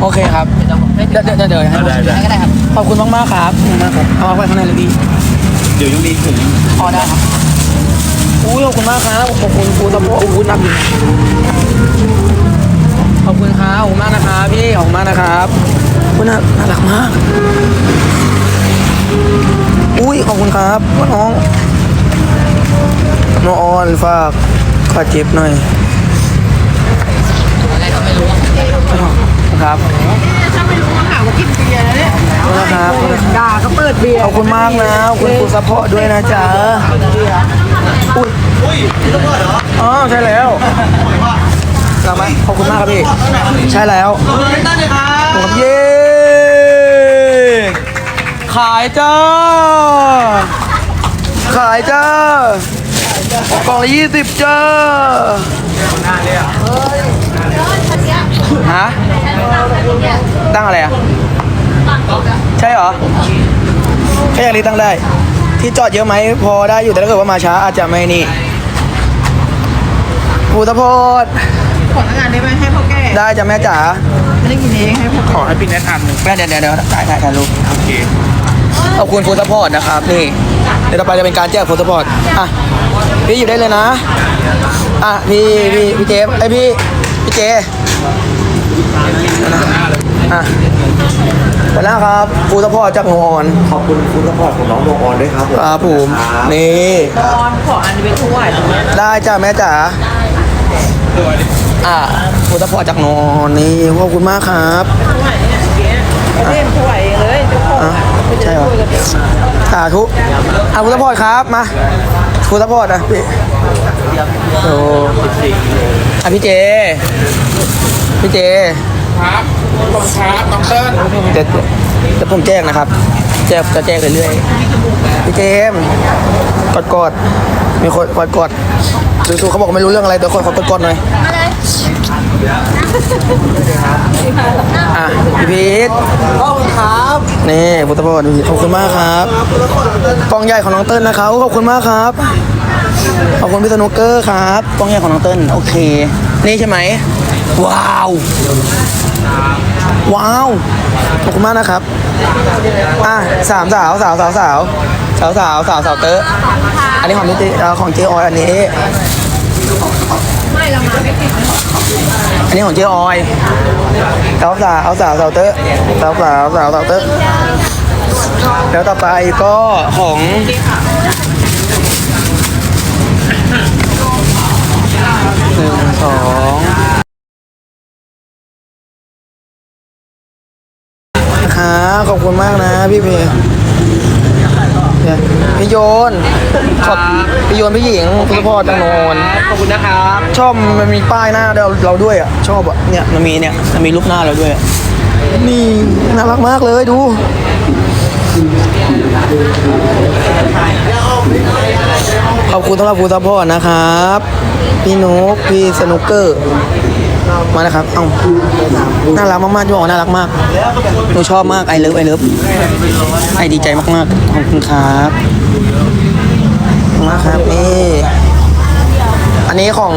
โอเคครับเดี๋ยวเดี๋ยวเดี๋ยวเดี๋ยวให้ดูได้ได้ก็ได้ครับขอบคุณมากมากๆครับขอบคุณมากครับเอาไว้ข้างในเลยพี่เดี๋ยวยังมีถุงพอได้ครับอุ้ยขอบคุณมากครับขอบคุณครูสะโพกอุ้ยนักอยู่นะขอบคุณครับขอบคุณมากนะครับพี่ขอบคุณมากนะครับอุ้ยน่าน่ารักมาก อุ้ยขอบคุณครับน้องน้องออนฝากฝากเจ็บหน่อย อะไรก็ไม่รู้ว่า ครับถ้าไม่รู้ว่าหาว่ากินเบียร์แล้วเนี่ยขอบคุณนะครับขอบคุณนะครับด่าก็เปิดเบียร์ขอบคุณมากนะขอบคุณครูซัพพอร์ตด้วยนะจ๊ะอุ้ยอ๋อใช่แล้วกลับมาขอบคุณมากครับพี่ใช่แล้วครับเย้ขายจ้าขายจ้ากล่องละยี่สิบจ้าฮะ ตั้งอะไรอะ ใช่เหรอแค่อย่างนี้ตั้งได้ ที่จอดเยอะไหมพอได้อยู่แต่ถ้าเกิดว่ามาช้าอาจจะไม่นี่ปูตะโพดขอทำงานได้ไหมให้พ่อแก่ได้จ้ะแม่จ๋าไม่ได้กินเองให้พ่อขอให้พี่แนทอันหนึ่งแม่เดี๋ยวเดี๋ยวเดี๋ยวถ่ายถ่ายถ่ายรูปโอเคขอบคุณฟูดซัพพอร์ตนะครับนี่เดี๋ยวต่อไปจะเป็นการแจกฟูดซัพพอร์ตอะพี่อยู่ได้เลยนะอะพี่พี่พี่เจฟไอยพี่พี่เจ อะหัวหน้าครับฟูดซัพพอร์ตจากโนออน ขอบคุณคุณสปอร์ตของน้องโดออนด้วยครับผมครับผมนี่ ตอนขออันเป็นถ้วยตรงนี้ได้จ้ะแม่จ๋าอะฟูดซัพพอร์ตจากโนออนนี่ขอบคุณมากครับถ้วยเนี่ยเกี้ยเล่นถ้วยเลยเจ้าของอะใช่เหรอสาธุอะฟูดซัพพอร์ตครับ มาฟูดซัพพอร์ตนะพี่โอ้อะพี่เจ พี่เจ ครับ ขอบคุณครับน้องเติ้ลเดี๋ยวเดี๋ยวผมแจ้งนะครับแจ้งจะแจ้งเรื่อยๆพี่เจมส์กดกดๆมีคนกดกดๆดูๆเขาบอกไม่รู้เรื่องอะไรเดี๋ยวคนขอกดกดๆหน่อยอะพี่พีทขอบคุณครับนี่พุทธพจน์ขอบคุณมากครับกองใหญ่ของน้องเติ้ลนะครับขอบคุณมากครับขอบคุณพี่สนุกเกอร์ครับกองใหญ่ของน้องเติ้ลโอเค นี่ใช่ไหมว้าว ว้าวขอบคุณมากนะครับ อะสามสาวสาวสาวสาวสาวสาวสาวสาวเตอะอันนี้ของพี่เจเอ่อของเจออยอันนี้อันนี้ของเจออยสาวสาวสาวสาวเตอะสาวสาวสาวสาวเตอะแล้วต่อไปก็ของหนึ่งสอง ครับขอบคุณมากนะพี่เพเนี่ยพี่โยนขอบพี่โยนพี่หญิงคุณพ่อจังโนนขอบคุณนะครับชอบมันมีป้ายหน้าเราเราด้วยอะชอบอะเนี่ยมันมีเนี่ยมันมีรูปหน้าเราด้วยอะนี่น่ารักมากเลยดูขอบคุณสำหรับฟูซัพพอร์ตนะครับ พี่นุกพี่สนุกเกอร์ มานะครับเอ้าน่ารักมากๆจะบอกว่าน่ารักมากหนูชอบมากไอเลิฟไอเลิฟไอดีใจมากๆขอบคุณครับมาครับนี่อันนี้ของ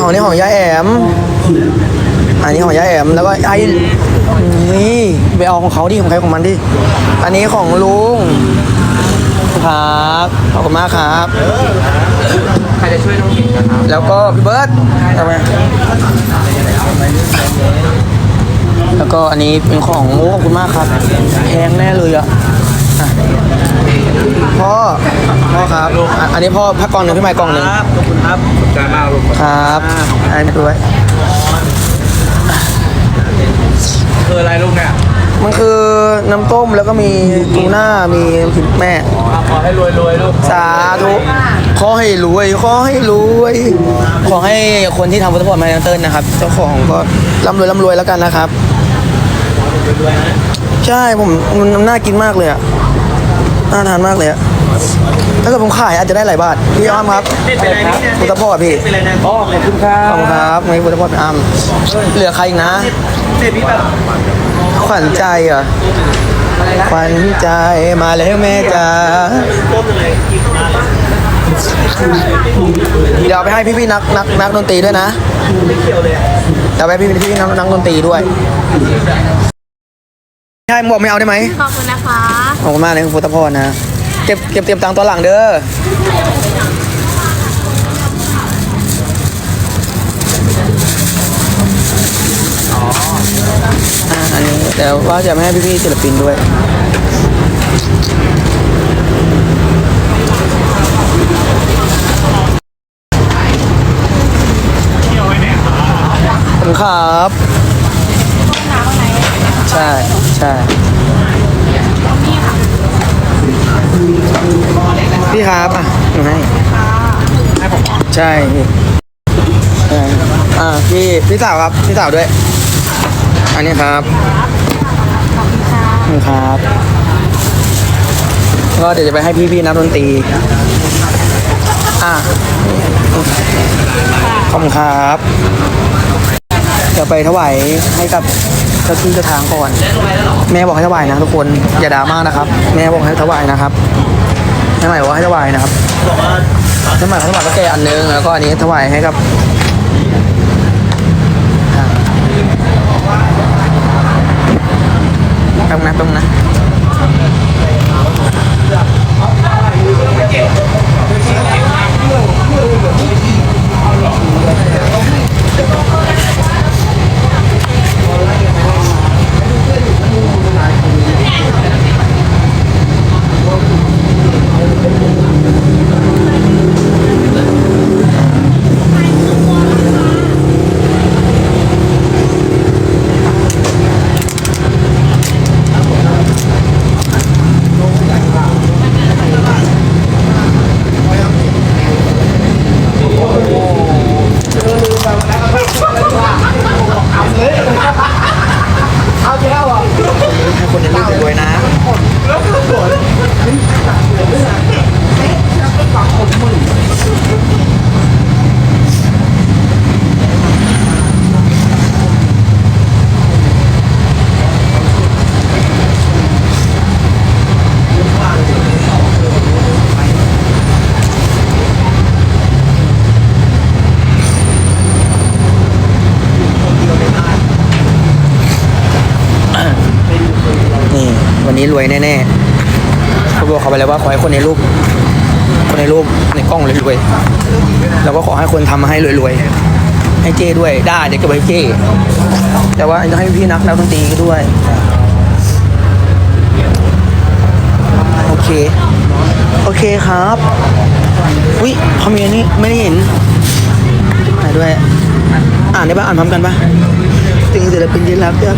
ของนี้ของยายแอมอันนี้ของยายแอมแล้วก็ไอนี่ไปเอาของเขาดิของใครของมันดิอันนี้ของลุงครับขอบคุณมากครับ จะช่วยน้องหญิงนะครับแล้วก็พี่เบิร์ตทำไมแล้วก็อันนี้เป็นของโอ้ขอบคุณมากครับแพงแน่เลยอะอะพ่อพ่อครับอะอันนี้พ่อพักกล่องหนึ่งพี่ไม้กล่องหนึ่งขอบคุณครับขอบใจมากลูกครับอันนี้ดูไว้คืออะไรลูกเนี่ยมันคือ น้ำต้มแล้วก็มีทูน่ามีผิดแม่ ขอให้รวยรวยๆลูกสาธุขอให้รวยขอให้รวย ขอให้คนที่ทำฟุตบอลมาเติร์นนะครับ เจ้าของก็ร่ำรวยร่ำรวยแล้วกันนะครับ ใช่ผมมันน่ากินมากเลยอะน่าทานมากเลยอะถ้าเกิดผมขายอาจจะได้หลายบาทพี่อ้อมครับฟุตบอลพี่อ๋อขอบคุณครัขบอบคุณครับไม่ฟุตบอลอ้ำเหลือใครอีกนะเบบี้แบบ ขวัญใจเหรอขวัญใจมาแล้วแม่จ๋าเดี๋ยวเอาไปให้พี่ๆนักนักนักดนตรีด้วยนะเดี๋ยวไปให้พี่พี่ๆนักนักดนตรีด้วยใช่หมวกไม่เอาได้ไหมขอบคุณนะคะขอบคุณมากเลยคุณพุทธพรนะ เก็บเก็บเตรียมตังค์ตอนหลังเด้อ อ่าอันนี้เดี๋ยวว่าจะไม่ให้พี่ๆศิลปินด้วยขอบคุณครับ ใช่ใช่พี่ครับอะหนูให้ใช่พี่ใช่อ่าพี่พี่สาวครับ พี่สาวด้วย อันนี้ครับขอบคุณครับ ก็เดี๋ยวจะไปให้พี่พี่ๆนักดนตรี อะขอบคุณครับจะไปถวายให้กับเจ้าที่เจ้าทางก่อน แม่บอกให้ถวายนะทุกคนอย่าด่ามากนะครับ แม่บอกให้ถวายนะครับแม่ใหม่บอกว่าให้ถวายนะครับแม่ใหม่เขาถวายก็แก่อันนึงแล้วก็อันนี้ถวายให้กับอ่าแป๊บ นะตรงนะ รวยแน่ๆเขาบอกเขาไปแล้วว่าขอให้คนในรูป คนในรูปในกล้องรวยๆแล้วก็ขอให้คนทำมาให้รวยๆให้เจ้ด้วยได้เดี๋ยวก็ไว้ให้เจ้ แต่ว่าจะให้พี่นักนักดนตรีด้วยโอเคโอเคครับอุ้ยเขามีอันนี้ไม่ได้เห็นไหนด้วยอ่านได้ปะอ่านพร้อมกันปะถึงศิลปินที่รักเพื่อ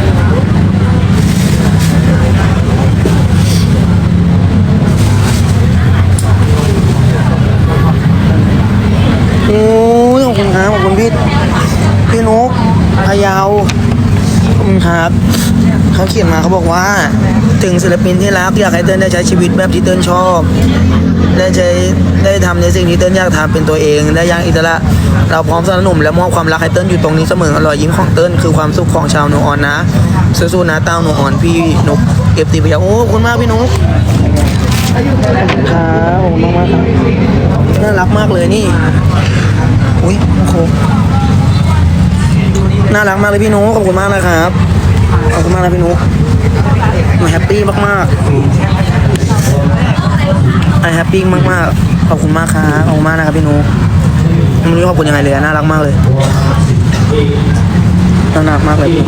โพี่พี่นุ๊กพะเยาอบคุณครับ เขาเขียนมาเขาบอกว่า ถึงศิลปินที่รักอยากให้เติ้ลได้ใช้ชีวิตแบบที่เติ้ลชอบ ได้ใช้ได้ทำในสิ่งที่เติ้ลอยากทำเป็นตัวเอง ได้ย่างอิสระเราพร้อมสนับสนุนและมอบความรักให้เติ้ลอยู่ตรงนี้เสมอรอยยิ้มของเติ้ลคือความสุขของชาวโนออนนะสู้ๆนะเต้าโนออนพี่นุ๊กเอฟตีพะเยาโอ้คุณมากพี่นุ๊กครับขอบคุณมากมากๆครับน่ารักมากเลยนี่ อุ้ยโอ้โหน่ารักมากเลยพี่นุ๊กขอบคุณมากนะครับ ขอบคุณมากนะพี่นุ๊กมาแฮปปี้มากๆไอแฮปปี้มากๆ ขอบคุณมากครับขอบคุณมากนะครับพี่นุ๊กไม่รู้ขอบคุณยังไงเลยน่ารักมากเลยน่ารักมากเลยพี่